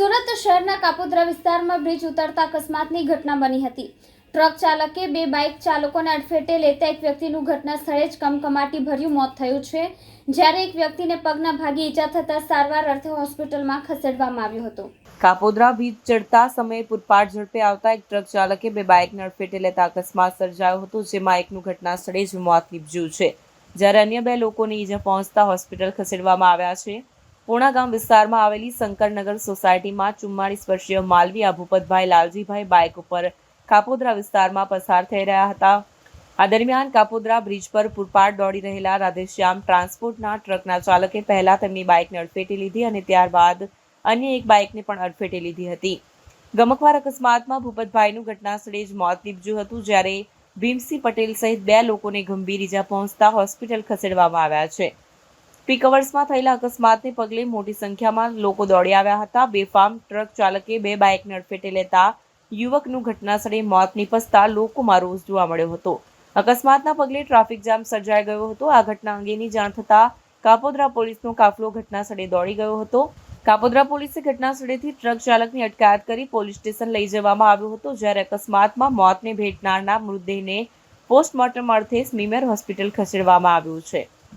સુરત શહેરના કાપોદ્રા વિસ્તારમાં બ્રિજ ઉતરતા અકસ્માતની ઘટના બની હતી. ટ્રક ચાલકે બે બાઇક ચાલકોને અડફેટે લેતા એક વ્યક્તિનું ઘટના સ્થળે જ કમકમાટી ભર્યું મોત થયું છે, જ્યારે એક વ્યક્તિને પગના ભાગે ઈજા થતાં સારવાર અર્થે હોસ્પિટલમાં ખસેડવામાં આવ્યો હતો. કાપોદ્રા બ્રિજ ચડતા સમયે પૂરપાટ ઝડપે આવતા એક ટ્રક ચાલકે બે બાઇકને અડફેટે લેતા અકસ્માત સર્જાયો હતો, જેમાં એકનું ઘટના સ્થળે જ મોત નીપજ્યું છે. જ્યારે અન્ય બે લોકોને ઈજા પહોંચતા હોસ્પિટલ ખસેડવામાં આવ્યા છે પૂર્ણા ગામ વિસ્તારમાં આવેલી શંકરનગર સોસાયટીમાં ચુમ્માળીસ વર્ષીય માલવી ભૂપતભાઈ લાલજીભાઈ બાઇક ઉપર કાપોદ્રા વિસ્તારમાં પસાર થઈ રહ્યા હતા. આ દરમિયાન કાપોદ્રા બ્રિજ પર પુરપાટ દોડી રહેલા રાધેશ્યામ ટ્રાન્સપોર્ટના ટ્રકના ચાલકે પહેલા તેમની બાઇકને અડફેટે લીધી અને ત્યારબાદ અન્ય એક બાઇકને પણ અડફેટે લીધી હતી. ગમકવાર અકસ્માતમાં ભૂપતભાઈનું ઘટના સ્થળે જ મોત નીપજ્યું હતું, જ્યારે ભીમસિંહ પટેલ સહિત બે લોકોને ગંભીર ઈજા પહોંચતા હોસ્પિટલ ખસેડવામાં આવ્યા છે. પીક થયેલા અકસ્માતને પગલે મોટી સંખ્યામાં લોકો દોડી આવ્યા હતા. બેફામ ટ્રક ચાલકે બે બાઇકને અડફેટે લેતા યુવકનું ઘટના સ્થળે મોત નિપસતા લોકોમાં રોષ જોવા મળ્યો હતો. અકસ્માતના પગલે ટ્રાફિક જામ સર્જાઈ ગયો હતો. આ ઘટના અંગેની જાણ થતાં કાપોદ્રા પોલીસનો કાફલો ઘટના સ્થળે દોડી ગયો હતો. કાપોદ્રા પોલીસે ઘટના સ્થળેથી ટ્રક ચાલકની અટકાયત કરી પોલીસ સ્ટેશન લઈ જવામાં આવ્યો હતો, જ્યારે અકસ્માતમાં મોતને ભેટનારના મૃતદેહને પોસ્ટમોર્ટમ અર્થે સ્મીમેર હોસ્પિટલ ખસેડવામાં આવ્યું છે.